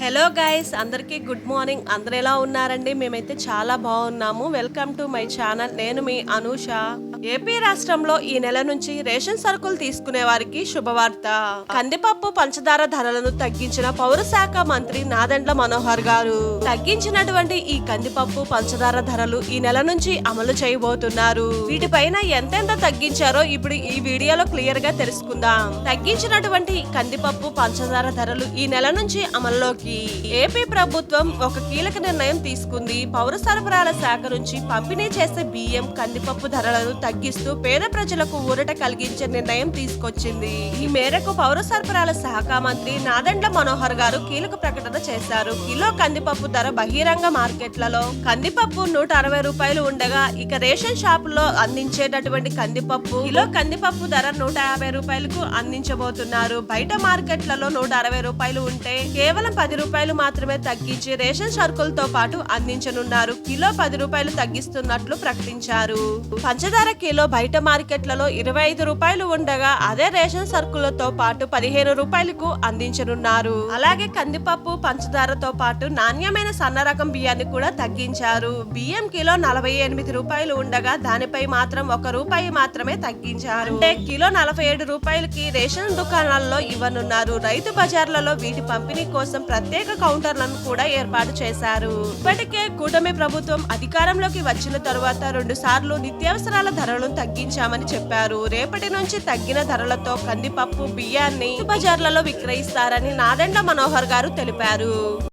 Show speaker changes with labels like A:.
A: Hello guys అందరికీ good morning అందరు ఎలా ఉన్నారండి? మేమైతే చాలా బాగున్నాము. వెల్కమ్ టు మై ఛానల్ నేను మీ అనూష. ఏపీ రాష్ట్రంలో ఈ నెల నుంచి రేషన్ సరుకులు తీసుకునే వారికి శుభవార్త. కందిపప్పు పంచదార ధరలను తగ్గించిన పౌర శాఖ మంత్రి నాదెండ్ల మనోహర్ గారు తగ్గించినటువంటి ఈ కందిపప్పు పంచదార ధరలు ఈ నెల నుంచి అమలు చేయబోతున్నారు. వీటిపైన ఎంతెంత తగ్గించారో ఇప్పుడు ఈ వీడియోలో క్లియర్గా తెలుసుకుందాం. తగ్గించినటువంటి కందిపప్పు పంచదార ధరలు ఈ నెల నుంచి అమల్లోకి ఏపీ ప్రభుత్వం ఒక కీలక నిర్ణయం తీసుకుంది. పౌర సరఫరాల శాఖ నుంచి పంపిణీ చేసే బియ్యం కందిపప్పు ధరలను తగ్గిస్తూ పేద ప్రజలకు ఊరట కలిగించే నిర్ణయం తీసుకొచ్చింది. ఈ మేరకు పౌర సరఫరాల శాఖ మంత్రి నాదండ్ల మనోహర్ గారు కీలక ప్రకటన చేశారు. కిలో కందిపప్పు ధర బహిరంగ మార్కెట్లలో కందిపప్పు నూట అరవై రూపాయలు ఉండగా ఇక రేషన్ షాపుల్లో అందించేటటువంటి కందిపప్పు కిలో కందిపప్పు ధర నూట యాభై రూపాయలకు అందించబోతున్నారు. బయట మార్కెట్లలో నూట అరవై రూపాయలు ఉంటే కేవలం పది రూపాయలు మాత్రమే తగ్గించి రేషన్ సరుకులతో పాటు అందించనున్నారు. కిలో పది రూపాయలు తగ్గిస్తున్నట్లు ప్రకటించారు. పంచదార కిలో బయట మార్కెట్లలో ఇరవై ఐదు రూపాయలు ఉండగా అదే రేషన్ సరుకులతో పాటు పదిహేను రూపాయలకు అందించనున్నారు. అలాగే కందిపప్పు పంచదారతో పాటు నాణ్యమైన సన్న రకం బియ్యాన్ని కూడా తగ్గించారు. బియ్యం కిలో నలభై ఎనిమిది రూపాయలు ఉండగా దానిపై మాత్రం ఒక రూపాయి మాత్రమే తగ్గించారు. అంటే కిలో నలభై ఏడు రూపాయలకి రేషన్ దుకాణాల్లో ఇవ్వనున్నారు. రైతు బజార్లలో వీటి పంపిణీ కోసం ప్రత్యేక కౌంటర్లను కూడా ఏర్పాటు చేశారు. ఇప్పటికే కూటమి ప్రభుత్వం అధికారంలోకి వచ్చిన తరువాత రెండు సార్లు నిత్యావసరాల ధరలను తగ్గించామని చెప్పారు. రేపటి నుంచి తగ్గిన ధరలతో కందిపప్పు బియ్యాన్ని బజార్లలో విక్రయిస్తారని నాదెండ మనోహర్ గారు తెలిపారు.